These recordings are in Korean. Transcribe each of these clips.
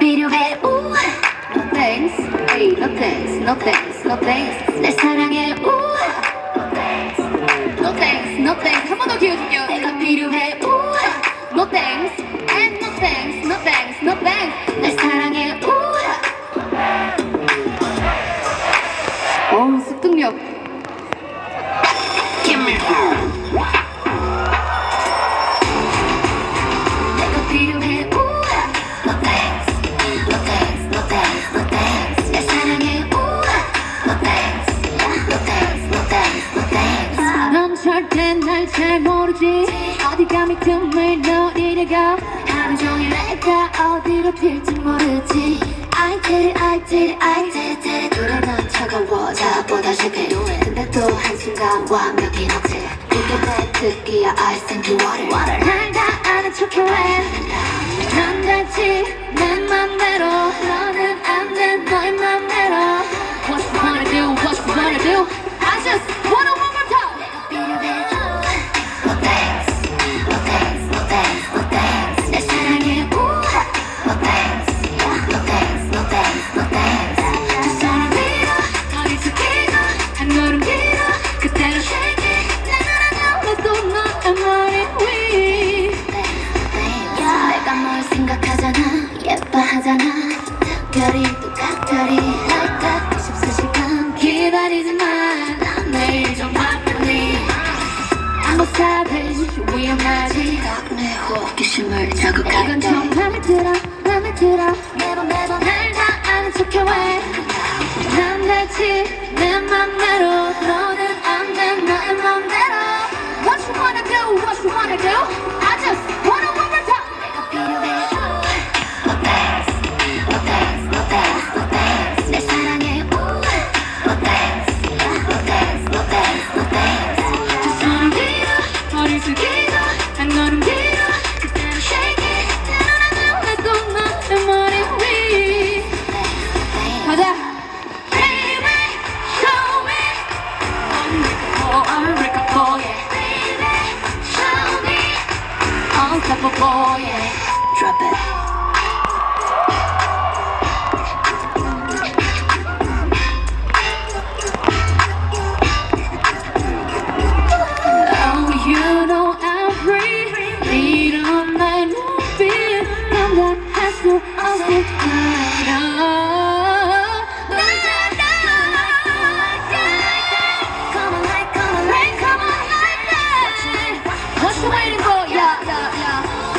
필요해 우 No thanks hey, No thanks No thanks No thanks 내 사랑해 우 No thanks No thanks No thanks 한 번 더 기회 줄게요 내가 필요해 우 No thanks And no thanks No thanks No thanks 내 사랑해 절대 날잘 모르지. 어디가 밑틈을 노리려고 하루 종일 내가 어디로 튈지 모르지. I did it I did it I did it 넌 차가워 보다 실패 근데 또 한순간 완벽히 녹지 이게 내 특기야 I think you water 날 내가 널 생각하잖아. 예뻐하잖아. 특별히 또 특별히 like that 24시간 기다리지만 난 내일 좀 바쁘니. I'm a savage 위험하지. 내 호기심을 자극할 이건 좀 맘에 들어. 맘에 들어. 매번 매번 날 boy drop it.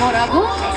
뭐라고?